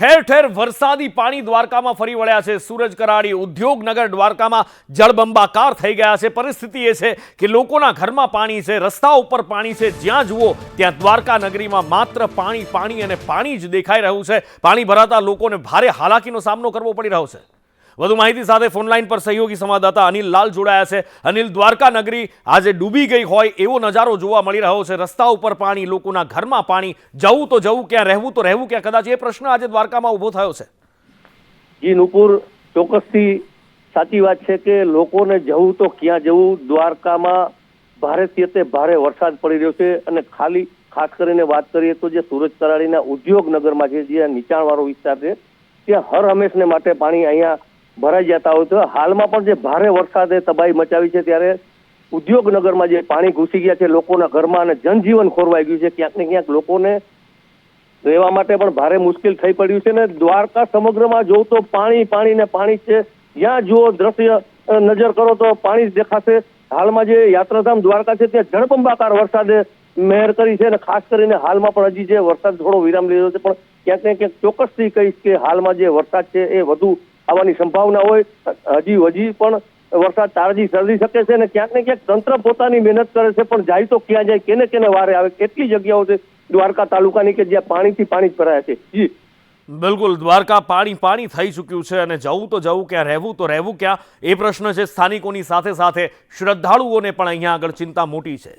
ઠેર ઠેર વરસાદી પાણી દ્વારકામાં ફરી વળ્યા છે. સૂરજ કરાડી ઉદ્યોગનગર દ્વારકામાં જળબંબાકાર થઈ ગયા છે. પરિસ્થિતિ એ છે કે લોકોના ઘરમાં પાણી છે, રસ્તા ઉપર પાણી છે. જ્યાં જુઓ, ત્યાં દ્વારકા નગરીમાં માત્ર પાણી પાણી અને પાણી જ દેખાઈ રહ્યું છે. પાણી ભરાતા લોકોને ભારે હાલાકીનો સામનો કરવો પડી રહ્યો છે. વધુ માહિતી સાથે ફોનલાઈન પર સહયોગી સંવાદદાતા અનિલ લાલ જોડાયા છે. અનિલ, દ્વારકા નગરી આજે ડૂબી ગઈ હોય એવો નજારો જોવા મળી રહ્યો છે. રસ્તા ઉપર પાણી, લોકોના ઘરમાં પાણી. જવું તો જવું, ક્યાં રહેવું તો રહેવું, ક્યાં કદાચ એ પ્રશ્ન આજે દ્વારકામાં ઊભો થયો છે. જી, નુપુર, ચોક્કસથી સાચી વાત છે કે લોકોને જવું તો ક્યાં જવું, દ્વારકામાં ભારેથી તે ભારે વરસાદ પડી રહ્યો છે અને ખાલી ખાસ કરીને વાત કરીએ તો જે સુરત કરાડીના ઉદ્યોગનગરમાં છે, જે નીચાણવાળો વિસ્તાર છે, ત્યાં હર હંમેશને માટે પાણી અહીંયા ભરાઈ જતા હોય તો હાલમાં પણ જે ભારે વરસાદે તબાહી મચાવી છે ત્યારે ઉદ્યોગનગરમાં જે પાણી ઘૂસી ગયા છે લોકોના ઘરમાં અને જનજીવન ખોરવાઈ ગયું છે. ક્યાંક ને ક્યાંક લોકોને રહેવા માટે પણ ભારે મુશ્કેલ થઈ પડ્યું છે ને દ્વારકા સમગ્રમાં જોઉં તો પાણી પાણી ને પાણી છે. જ્યાં જુઓ દ્રશ્ય નજર કરો તો પાણી જ દેખાશે. હાલમાં જે યાત્રાધામ દ્વારકા છે ત્યાં જળબંબાકાર વરસાદે મહેર કરી છે અને ખાસ કરીને હાલમાં પણ હજી જે વરસાદ થોડો વિરામ લીધો છે. પણ ક્યાંક ને ક્યાંક ચોક્કસથી કહીશ કે હાલમાં જે વરસાદ છે એ વધુ આવવાની સંભાવના હોય, હજી હજી પણ વરસાદ તારજી સર્જી શકે છે અને ક્યાંક ને ક્યાંક તંત્ર પોતાની મહેનત કરે છે, પણ જાય તો ક્યાં જાય, કેને કેને વારે આવે, કેટલી જગ્યાઓ છે? દ્વારકા તાલુકાની કે જ્યાં પાણીથી પાણી ભરાયા છે. જી. બિલકુલ, દ્વારકા પાણી પાણી થઈ ચૂક્યું છે અને જવું તો જવું, ક્યાં રહેવું તો રહેવું, ક્યાં? એ પ્રશ્ન છે સ્થાનિકોની સાથે સાથે. શ્રદ્ધાળુઓને પણ અહીંયા આગળ ચિંતા મોટી છે.